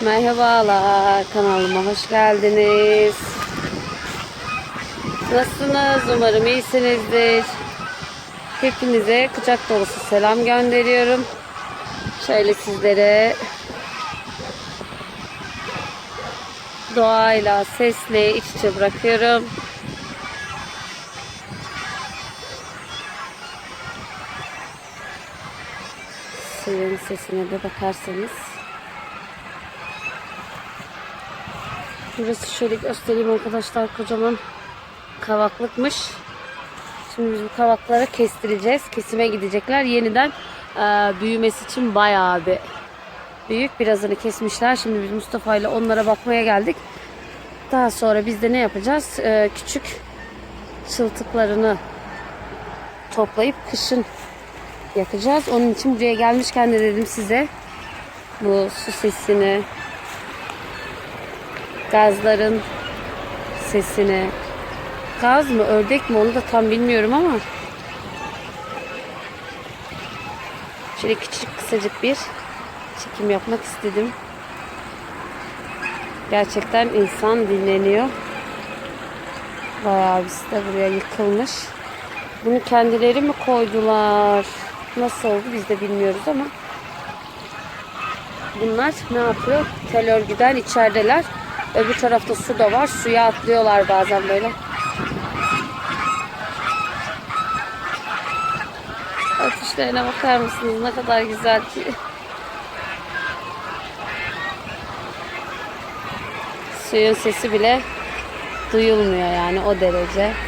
Merhabalar kanalıma hoş geldiniz. Nasılsınız? Umarım iyisinizdir. Hepinize kucak dolusu selam gönderiyorum. Şöyle sizlere doğayla, sesle iç içe bırakıyorum. Suyun sesine de bakarsanız. Burası şöyle göstereyim arkadaşlar kocaman kavaklıkmış. Şimdi biz bu kavakları kestireceğiz. Kesime gidecekler. Yeniden e, büyümesi için bayağı bir büyük. Birazını kesmişler. Şimdi biz Mustafa ile onlara bakmaya geldik. Daha sonra biz de ne yapacağız? E, küçük çıltıklarını toplayıp kışın yakacağız. Onun için buraya gelmişken de dedim size bu su sesini, gazların sesini, gaz mı ördek mi onu da tam bilmiyorum ama şöyle küçük kısacık bir çekim yapmak istedim. Gerçekten insan dinleniyor. Bayağı birisi de buraya yıkılmış. Bunu kendileri mi koydular? Nasıl oldu biz de bilmiyoruz ama. Bunlar ne yapıyor? Tel örgüden içerideler. Öbür tarafta su da var. Suya atlıyorlar bazen böyle. Atışlarına bakar mısınız? Ne kadar güzel ki. Suyun sesi bile duyulmuyor yani o derece.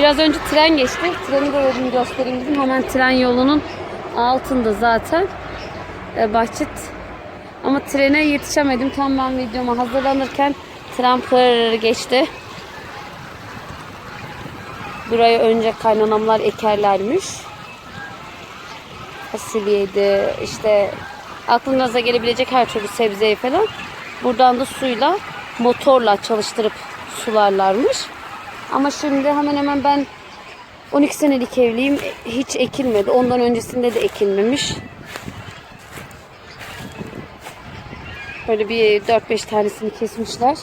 Biraz önce tren geçti. Treni de dedim göstereyim dedim. Hemen tren yolunun altında zaten. E, Bahçet. Ama trene yetişemedim. Tam ben videoma hazırlanırken tren pırr geçti. Burayı önce kaynanamlar ekerlermiş. Fasulyeydi, işte aklınıza gelebilecek her türlü sebzeyi falan. Buradan da suyla, motorla çalıştırıp sularlarmış. Ama şimdi hemen hemen ben 12 senelik evliyim. Hiç ekilmedi. Ondan öncesinde de ekilmemiş. Böyle bir 4-5 tanesini kesmişler.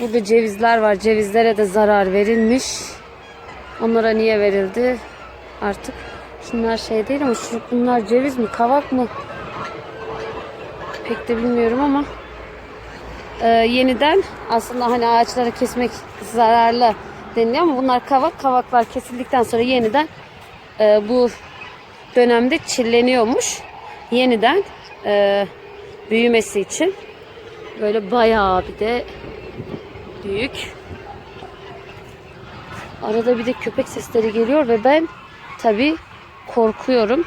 Burada cevizler var. Cevizlere de zarar verilmiş. Onlara niye verildi artık? Şunlar şey değil ama şu bunlar ceviz mi, kavak mı? Pek de bilmiyorum ama e, yeniden aslında hani ağaçları kesmek zararlı deniliyor ama bunlar kavak. Kavaklar kesildikten sonra yeniden e, bu dönemde çilleniyormuş. Yeniden e, büyümesi için böyle bayağı bir de büyük. Arada bir de köpek sesleri geliyor ve ben tabi korkuyorum.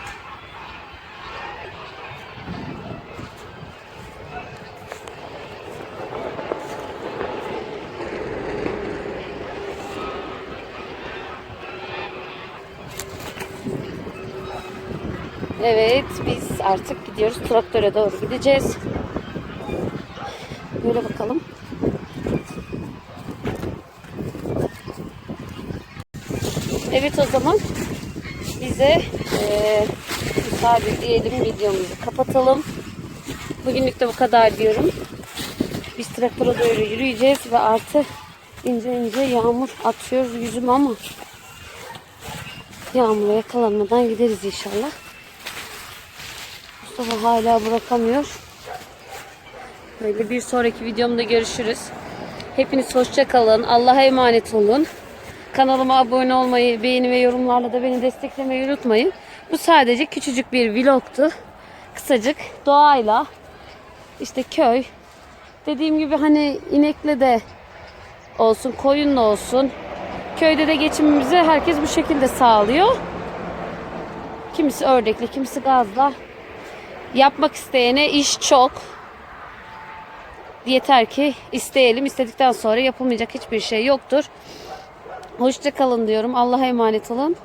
Evet biz artık gidiyoruz. Traktöre doğru gideceğiz. Böyle bakalım. Evet o zaman bize e, müsaade diyelim videomuzu kapatalım. Bugünlük de bu kadar diyorum. Biz traktöre doğru yürüyeceğiz ve artı ince ince yağmur atıyor yüzüm ama yağmura yakalanmadan gideriz inşallah. Mustafa hala bırakamıyor. Böyle bir sonraki videomda görüşürüz. Hepiniz hoşça kalın. Allah'a emanet olun. Kanalıma abone olmayı, beğeni ve yorumlarla da beni desteklemeyi unutmayın. Bu sadece küçücük bir vlogtu. Kısacık doğayla işte köy. Dediğim gibi hani inekle de olsun, koyunla olsun. Köyde de geçimimizi herkes bu şekilde sağlıyor. Kimisi ördekli, kimisi gazla. Yapmak isteyene iş çok. Yeter ki isteyelim. İstedikten sonra yapılmayacak hiçbir şey yoktur. Hoşça kalın diyorum. Allah'a emanet olun.